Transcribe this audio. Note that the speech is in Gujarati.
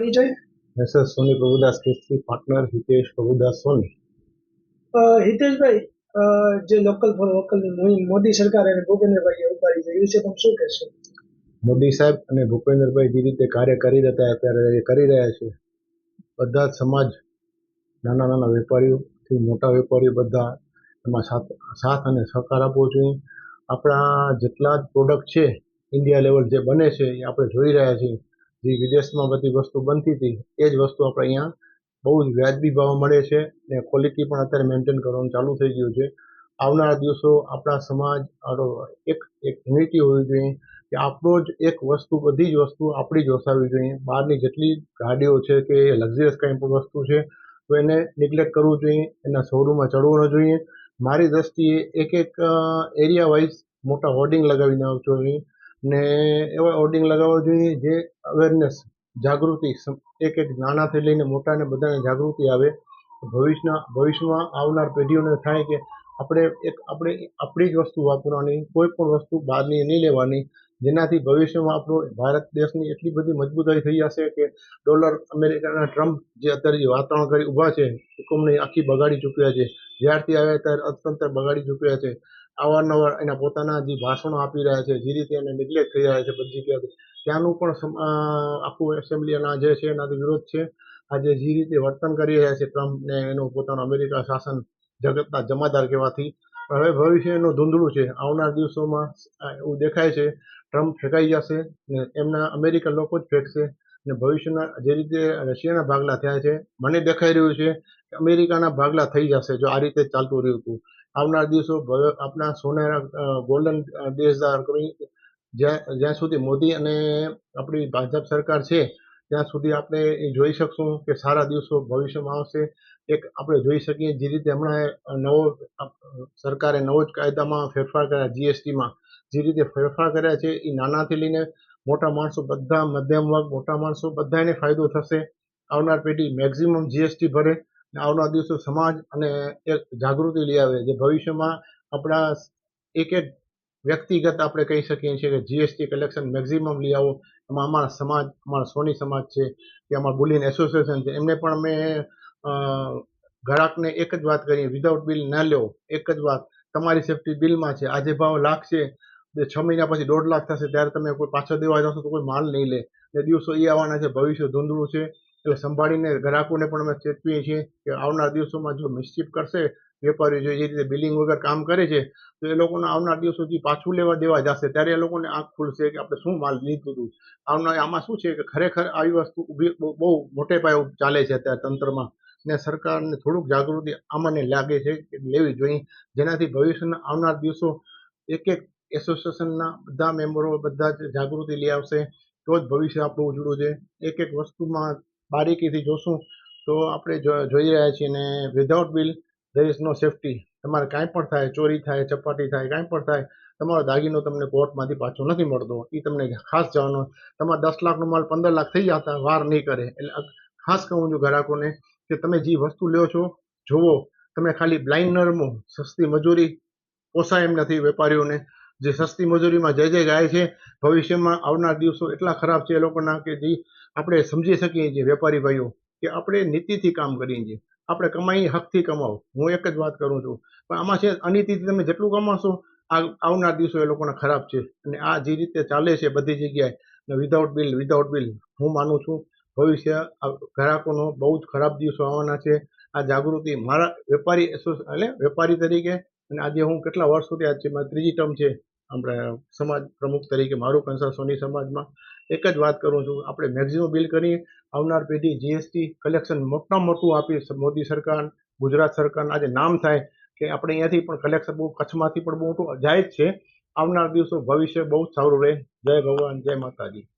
પરિચય એસએસ સોની પ્રભુદાસ કેસરી પાર્ટનર હિતેશ પ્રભુદાસ સોની હિતેશભાઈ જે લોકલ ફોર વોકલની મુહિમ મોદી સરકાર અને ભૂપેન્દ્રભાઈએ ઉપાડી છે એ વિશે તમે શું કહેશો? મોદી સાહેબ અને ભૂપેન્દ્રભાઈ જે રીતે કાર્ય કરી રહ્યા અત્યારે એ કરી રહ્યા છે. બધા જ સમાજ નાના નાના વેપારીઓથી મોટા વેપારીઓ બધા એમાં સાથ સાથ અને સહકાર આપવો જોઈએ. આપણા જેટલા જ પ્રોડક્ટ છે ઇન્ડિયા લેવલ જે બને છે એ આપણે જોઈ રહ્યા છીએ. જે વિદેશમાં બધી વસ્તુ બનતી હતી, એ જ વસ્તુ આપણે અહીંયા બહુ જ વ્યાજબી ભાવ મળે છે અને ક્વોલિટી પણ અત્યારે મેન્ટેન કરવાનું ચાલુ થઈ ગયું છે. આવનારા દિવસો આપણા સમાજ એક એક યુનિટી હોવી જોઈએ કે આપણો જ એક વસ્તુ, બધી જ વસ્તુ આપણી જ વસાવવી જોઈએ. બહારની જેટલી ગાડીઓ છે કે લક્ઝરિયસ કંઈ પણ વસ્તુ છે, તો એને નિગ્લેક્ટ કરવું જોઈએ, એના શોરૂમમાં ચડવું ન જોઈએ. મારી દ્રષ્ટિએ એક એક એરિયા વાઇઝ મોટા હોર્ડિંગ લગાવીને આવજો જોઈએ ને એવા હોર્ડિંગ લગાવવા જોઈએ જે અવેરનેસ જાગૃતિ એક એક નાનાથી લઈને મોટાને બધાને જાગૃતિ આવે. ભવિષ્યના, ભવિષ્યમાં આવનાર પેઢીઓને થાય કે આપણે એક, આપણે આપણી જ વસ્તુ વાપરવાની, કોઈ પણ વસ્તુ બહારની નહીં લેવાની, જેનાથી ભવિષ્યમાં આપણો ભારત દેશની એટલી બધી મજબૂતાઈ થઈ જશે કે ડોલર અમેરિકાના ટ્રમ્પ જે અત્યારે જે વાતાવરણ કરી ઊભા છે હુકમની આખી બગાડી ચૂક્યા છે. જ્યારથી આવ્યા ત્યારે અર્થતંત્ર બગાડી ચૂક્યા છે. અવારનવાર એના પોતાના જે ભાષણો આપી રહ્યા છે, જે રીતે એને નિગ્લેક્ટ થઈ રહ્યા છે બધી જગ્યાએ. ત્યાંનું પણ આખું એસેમ્બલીના જે છે, એનાથી વિરોધ છે. આજે જે રીતે વર્તન કરી રહ્યા છે ટ્રમ્પને એનું પોતાનું અમેરિકા શાસન જગતના જમાદાર કહેવાથી. હવે ભવિષ્યનું ધૂંધળું છે. આવનાર દિવસોમાં એવું દેખાય છે, ટ્રમ્પ ફેંકાઈ જશે ને એમના અમેરિકન લોકો જ ફેંકશે ને ભવિષ્યના જે રીતે રશિયાના ભાગલા થયા છે, મને દેખાઈ રહ્યું છે કે અમેરિકાના ભાગલા થઈ જશે જો આ રીતે ચાલતું રહ્યું હતું. આવનાર દિવસો આપણા સોનેરા ગોલ્ડન આર જ્યાં જ્યાં સુધી મોદી અને આપણી ભાજપ સરકાર છે, ત્યાં સુધી આપણે એ જોઈ શકશું કે સારા દિવસો ભવિષ્યમાં આવશે. એક આપણે જોઈ શકીએ જે રીતે હમણાં નવો, સરકારે નવો જ કાયદામાં ફેરફાર કર્યા જીએસટીમાં. જે રીતે ફેરફાર કર્યા છે એ નાનાથી લઈને મોટા માણસો બધા મધ્યમ વર્ગ, મોટા માણસો બધાને ફાયદો થશે. આવનાર પેઢી મેક્ઝિમમ જીએસટી ભરે ને આવનાર દિવસો સમાજ અને એક જાગૃતિ લઈ આવે જે ભવિષ્યમાં આપણા એક એક વ્યક્તિગત આપણે કહી શકીએ છીએ કે જીએસટી કલેક્શન મેક્ઝિમમ લઈ આવો. એમાં અમારા સમાજ, અમારા સોની સમાજ છે, કે અમારા બુલિયન એસોસિએશન છે. એમને પણ અમે ગ્રાહકને એક જ વાત કરીએ વિધાઉટ બિલ ના લેવો એક જ વાત. તમારી સેફટી બિલમાં છે, આજે ભાવ લાગશે છ મહિના પછી દોઢ લાખ થશે, ત્યારે તમે કોઈ પાછો દેવા જશો તો કોઈ માલ નહીં લે. એ દિવસો એ આવવાના છે, ભવિષ્ય ધૂંધળું છે, એટલે સંભાળીને ગ્રાહકોને પણ અમે ચેતવીએ છીએ કે આવનાર દિવસોમાં જો મિસચીફ કરશે, વેપારીઓ જો રીતે બિલિંગ વગર કામ કરે છે, તો એ લોકોને આવનાર દિવસોથી પાછું લેવા દેવા જશે. ત્યારે એ લોકોને આંખ ખુલશે કે આપણે શું માલ લીધું હતું આવનાર, આમાં શું છે કે ખરેખર આવી વસ્તુ બહુ મોટે પાયે ચાલે છે અત્યારે તંત્રમાં. ને સરકારને થોડુંક જાગૃતિ આમાંને લાગે છે કે લેવી જોઈએ. જેનાથી ભવિષ્યના આવનાર દિવસો એક એક એસોસિએશનના બધા મેમ્બરો બધા જ જાગૃતિ લઈ આવશે, તો જ ભવિષ્ય આપણું ઉજળું છે. એક એક વસ્તુમાં બારીકીથી જોશું તો આપણે જોઈ રહ્યા છીએ ને without bill there is no safety તમારે કાંઈ પણ થાય, ચોરી થાય, ચપાટી થાય, કાંઈ પણ થાય, તમારો દાગીનો તમને કોર્ટમાંથી પાછો નથી મળતો. એ તમને ખાસ જવાનો. તમારે દસ લાખનો માલ પંદર લાખ થઈ જતા, વાર નહીં કરે. એટલે ખાસ કહું છું ગ્રાહકોને કે તમે જે વસ્તુ લ્યો છો જુઓ તમે ખાલી બ્લાઇન્ડ ન સસ્તી મજૂરી પોસાય એમ નથી વેપારીઓને. જે સસ્તી મજૂરીમાં જય જય ગાય છે, ભવિષ્યમાં આવનાર દિવસો એટલા ખરાબ છે એ લોકોના કે જે આપણે સમજી શકીએ છીએ વેપારી ભાઈઓ, કે આપણે નીતિથી કામ કરીએ છીએ. આપણે કમાઈ હકથી કમાવો. હું એક જ વાત કરું છું. પણ આમાં છે, અનીતિથી તમે જેટલું કમાશો, આ આવનાર દિવસો એ લોકોના ખરાબ છે. અને આ જે રીતે ચાલે છે બધી જગ્યાએ વિધાઉટ બિલ વિધાઉટ બિલ હું માનું છું ભવિષ્ય ગ્રાહકોનો બહુ જ ખરાબ દિવસો આવવાના છે. આ જાગૃતિ મારા વેપારી એટલે વેપારી તરીકે અને આજે હું કેટલા વર્ષોથી આજ છે મારી ત્રીજી ટર્મ છે, આપણે સમાજ પ્રમુખ તરીકે મારું કન્સર્ન સોની સમાજમાં, એક જ વાત કરું છું. આપણે મેક્ઝિમમ બિલ કરી, આવનાર પેઢી જીએસટી કલેક્શન મોટામાં મોટું આપી મોદી સરકાર, ગુજરાત સરકાર, આજે નામ થાય કે આપણે અહીંયાથી પણ કલેક્શન બહુ કચ્છમાંથી પણ બહુ મોટું જાય જ છે. આવનાર દિવસો ભવિષ્ય બહુ સારું રહે. જય ભગવાન, જય માતાજી.